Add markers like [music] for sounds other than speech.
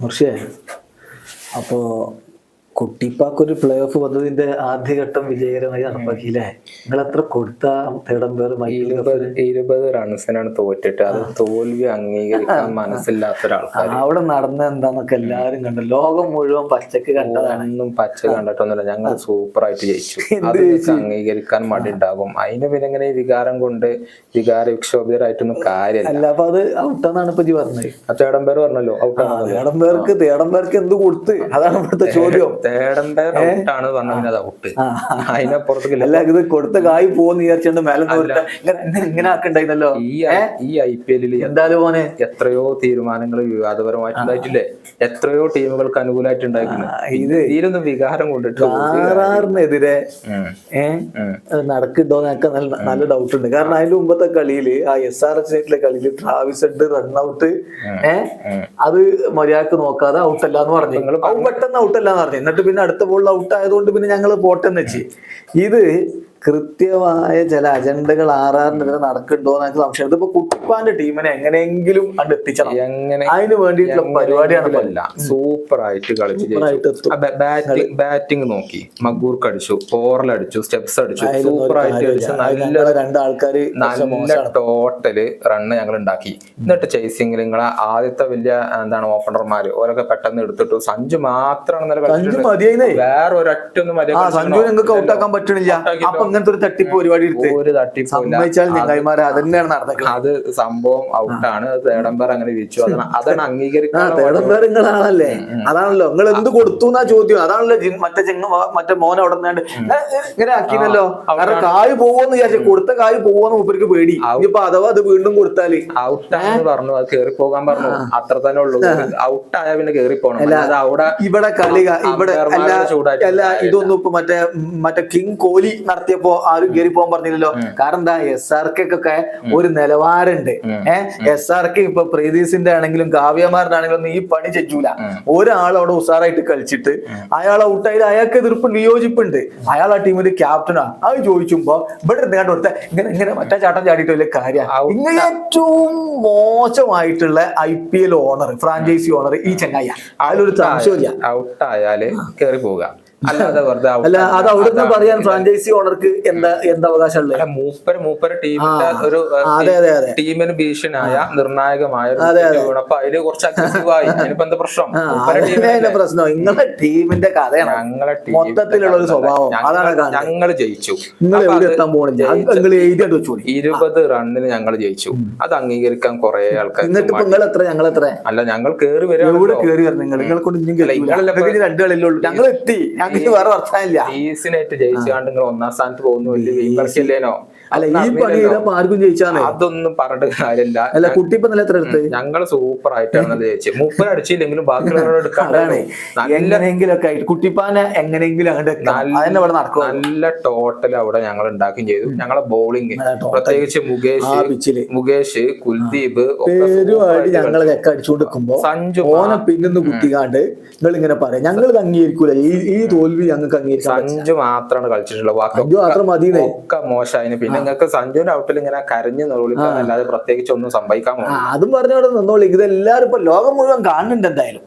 മുർഷിയെ അപ്പോ കുട്ടിപ്പാക്കൊരു play off പദ്ധതിന്റെ ആദ്യഘട്ടം വിജയകരമായി നടപ്പാക്കിയില്ലേ? നിങ്ങൾ എത്ര കൊടുത്ത തേടം പേർ ഇരുപത് റൺസിനാണ് തോറ്റിട്ട്. അത് തോൽവി അംഗീകരിക്കാൻ മനസ്സില്ലാത്ത ഒരാൾക്കാർ അവിടെ നടന്ന എന്താന്നൊക്കെ എല്ലാരും കണ്ടു. ലോകം മുഴുവൻ പച്ചക്ക് കണ്ടതാണ്. ഒന്നും പച്ച കണ്ടിട്ടൊന്നുമില്ല. ഞങ്ങൾ സൂപ്പർ ആയിട്ട് ജയിച്ചു. അത് അംഗീകരിക്കാൻ മടി ഉണ്ടാകും അതിന് പിന്നെ ഇങ്ങനെ വികാരം കൊണ്ട് വികാര വിക്ഷോഭിതരായിട്ടൊന്നും കാര്യമില്ല. അല്ല അപ്പൊ അത് ഔട്ടെന്നാണ് ഇപ്പൊ പറഞ്ഞത്. തേടം പേര് പറഞ്ഞല്ലോ. ഔട്ടാണ് തേടം പേർക്ക് തേടം പേർക്ക് എന്ത് കൊടുത്ത്? അതാണ് ഇവിടുത്തെ ചോദ്യം. തേടൻ റൗണ്ട് ഔട്ടാണ് പറഞ്ഞാൽ അത് ഔട്ട്. അതിനപ്പുറത്തേക്ക് അല്ല ഇത് കൊടുത്ത കായ് പോന്ന് വിചാരിച്ചോണ്ട് മേലെ ഇങ്ങനെ ആക്കണ്ടായിരുന്നല്ലോ. ഈ ഈ ഐ പി എല്ലിൽ എന്തായാലും മോനെ? എത്രയോ തീരുമാനങ്ങൾ വിവാദപരമായിട്ടുണ്ടായിട്ടില്ലേ എത്രയോ ടീമുകൾക്ക് അനുകൂലമായിട്ടുണ്ടായിരുന്നു ഇത് ഇതിലൊന്നും വികാരം കൊണ്ടിട്ട് ആറാറിനെതിരെ ഉം. ഏഹ് ഉം. നടക്കുണ്ടോ എന്നൊക്കെ നല്ല നല്ല ഡൗട്ട് ഉണ്ട് കാരണം അതിന്റെ മുമ്പത്തെ കളിയിൽ ആ എസ് ആർ എച്ച് നെറ്റിലെ കളിയിൽ ട്രാവിസ് ഉണ്ട് റൺഔട്ട് ഏഹ് അത് മര്യാദയ്ക്ക് നോക്കാതെ ഔട്ടല്ല എന്ന് പറഞ്ഞു പെട്ടെന്ന് ഔട്ടല്ല എന്ന് പറഞ്ഞു പിന്നെ അടുത്ത ബോളിൽ ഔട്ട് ആയതുകൊണ്ട് പിന്നെ ഞങ്ങൾ പോട്ടെന്ന് വെച്ച്. ഇത് കൃത്യമായ ചില അജണ്ടകൾ ആറാറിനെതിരെ നടക്കുന്നുണ്ടോ എന്നൊക്കെ എനിക്ക് സംശയം ഇതിപ്പോ കുട്ടിപ്പാന്റെ ടീമിനെ എങ്ങനെയെങ്കിലും അത് എത്തിച്ചണം. എങ്ങനെ അതിന് വേണ്ടിയിട്ടുള്ള പരിപാടിയാണ് സൂപ്പർ ആയിട്ട് കളിച്ചു ബാറ്റിംഗ് ബാറ്റിംഗ് നോക്കി. മഗൂർക്ക് അടിച്ചു ഫോറൽ അടിച്ചു സ്റ്റെപ്സ് അടിച്ചു. സൂപ്പർ ആയിട്ട് കളിച്ചു നല്ല ഞങ്ങളെ രണ്ടാൾക്കാര് നല്ല ടോട്ടൽ റണ്ണ് ഞങ്ങൾ ഉണ്ടാക്കി. എന്നിട്ട് ചേസിംഗിൽ നിങ്ങളെ ആദ്യത്തെ വലിയ എന്താണ് ഓപ്പണർമാര്. ഓരൊക്കെ പെട്ടെന്ന് എടുത്തിട്ടു. സഞ്ജു മാത്രമാണ് വേറെ ഒരൊറ്റൊന്നും സഞ്ജു ഞങ്ങൾക്ക് ഔട്ടാക്കാൻ പറ്റണില്ല. അപ്പൊ ഇങ്ങനത്തെ ഒരു തട്ടിപ്പ് പരിപാടി എടുത്ത്. ഒരു തട്ടിപ്പില്ല സമ്മതിച്ചാൽ ചങ്ങായിമാരെ തന്നെയാണ് നടന്നത് അത് സംഭവം ഔട്ടാണ് തേടംബർ അങ്ങനെ വിളിച്ചു. അതാണ് [laughs] അതാണ് അംഗീകരിക്കാൻ തേടംബർ നിങ്ങളാണല്ലേ? അതാണല്ലോ. നിങ്ങൾ എന്ത് കൊടുത്തു എന്നാ ചോദ്യം. അതാണല്ലോ മറ്റേ ചെങ്ങ മറ്റേ മോൻ അവിടെ നിന്നാണ്ട് ഇങ്ങനെ ആക്കിനല്ലോ കാരണം കായ് പോവെന്ന് വിചാരിച്ചു കൊടുത്ത കായ് പോവാന്ന് മൂപ്പർക്ക് പേടി. ഇനിയിപ്പൊ അഥവാ അത് വീണ്ടും കൊടുത്താൽ. ഔട്ടാണെന്ന് പറഞ്ഞു. അത് കേറി പോകാൻ പറഞ്ഞു. അത്ര തന്നെ ഉള്ളൂ. ഔട്ടായ പിന്നെ കേറി പോകണം അവിടെ ഇവിടെ കളി ഇവിടെ അല്ല ഇതൊന്നും ഇപ്പൊ മറ്റേ മറ്റേ കിങ് കോഹ്ലി നടത്തിയപ്പോ ആരും കയറി പോകാൻ പറഞ്ഞില്ലല്ലോ. കാരണം എന്താ? എസ് ആർ കെക്കൊക്കെ ഒരു നിലവാരമുണ്ട് ഏഹ് എസ് ആർ കെ ഇപ്പൊ പ്രീതീസിന്റെ ആണെങ്കിലും കാവ്യമാരുടെ ആണെങ്കിലും ഒന്നും ഈ പണി ചെയ്യൂല ഒരാൾ അവിടെ ഉഷാറായിട്ട് കളിച്ചിട്ട് അയാൾ ഔട്ടായി അയാൾക്ക് എതിർപ്പ് വിയോജിപ്പുണ്ട്. അയാൾ ആ ടീമിന്റെ ക്യാപ്റ്റനാ അത് ചോദിച്ചുമ്പോ ഇവിടെ ഇരുന്നാണ്ട് കൊടുത്ത ഇങ്ങനെ ഇങ്ങനെ മറ്റേ ചാട്ടം ചാടിയിട്ട് വലിയ കാര്യം. ഇങ്ങനെ ഏറ്റവും മോശമായിട്ടുള്ള I P L owner franchise owner ഈ ചെങ്ങായ അതിലൊരു സംശയമില്ല ഔട്ടായാൽ കേറി പോവുക. അല്ല അത് അവിടുന്ന് പറയാൻ ഫ്രാഞ്ചൈസി ഓണർക്ക് എന്താ എന്താ അവകാശമുള്ളത്? അല്ല മൂപ്പര് മൂപ്പര് ടീമിന്റെ ഒരു ടീമിന് ഭീഷണിയായ നിർണായകമായ. അപ്പൊ അതിൽ കുറച്ച് എന്താ പ്രശ്നം? പ്രശ്നം? നിങ്ങളെ ടീമിന്റെ കഥയാണ്. ഞങ്ങളെ മൊത്തത്തിലുള്ള ഒരു സ്വഭാവം. അതാണ് ഞങ്ങൾ ജയിച്ചു. ഇരുപത് റണ്ണിന് ഞങ്ങൾ ജയിച്ചു. അത് അംഗീകരിക്കാൻ കുറെ ആൾക്കാർ എന്നിട്ട് നിങ്ങൾ എത്ര? ഞങ്ങൾ എത്ര? അല്ല ഞങ്ങൾ കേറി വരും ഞങ്ങൾ എത്തി. ഞങ്ങൾക്ക് വേറെ വർത്താനില്ല ഈസിനായിട്ട് ജയിച്ചാണ്ട് നിങ്ങൾ ഒന്നാം സ്ഥാനത്ത് പോകുന്നു വലിയ വിമർശില്ലേനോ അല്ല ഈ പണി ചെയ്തപ്പോ ആർക്കും ജയിച്ചാണ് അതൊന്നും പറഞ്ഞിട്ട് കാര്യമില്ല. അല്ല കുട്ടി ഇപ്പൊ നല്ല എത്ര എടുത്ത് ഞങ്ങൾ സൂപ്പർ ആയിട്ടാണ് ജയിച്ചത്. മുപ്പത് അടിച്ചില്ലെങ്കിലും ബാക്കിയുള്ളവരോട് എടുക്കാൻ അതാണ്. എങ്ങനെയെങ്കിലും കുട്ടിപ്പാനെ എങ്ങനെയെങ്കിലും അങ്ങോട്ട് ഇവിടെ നടക്കും നല്ല ടോട്ടൽ അവിടെ ഞങ്ങൾ ഉണ്ടാക്കുകയും ചെയ്തു. ഞങ്ങളെ ബോളിംഗ് പ്രത്യേകിച്ച് മുകേഷ് മുകേഷ് കുൽദീപ് ഞങ്ങൾ ചെക്ക അടിച്ചുകൊണ്ട് നിൽക്കുമ്പോ സഞ്ജു ഓനെ പിന്നൊന്ന് കുത്തിക്കാണ്ട് നിങ്ങൾ ഇങ്ങനെ പറയാം ഞങ്ങൾ അംഗീകരിക്കൂല. ഈ ഈ തോൽവി ഞങ്ങൾക്ക് അംഗീകരിക്കാൻ സഞ്ജു മാത്രമാണ് കളിച്ചിട്ടുള്ളത്. ബാക്കി മാത്രം മതി ഒക്കെ മോശമായിന് പിന്നെ നിങ്ങൾക്ക് സഞ്ജുവിന്റെ ഔട്ടിൽ ഇങ്ങനെ കരഞ്ഞു നിറവിളിക്കാൻ അല്ലാതെ പ്രത്യേകിച്ച് ഒന്നും സംഭവിക്കാൻ അതും പറഞ്ഞവിടെ നിന്നോളൂ. ഇതെല്ലാരും ഇപ്പൊ ലോകം മുഴുവൻ കാണുന്നുണ്ട് എന്തായാലും.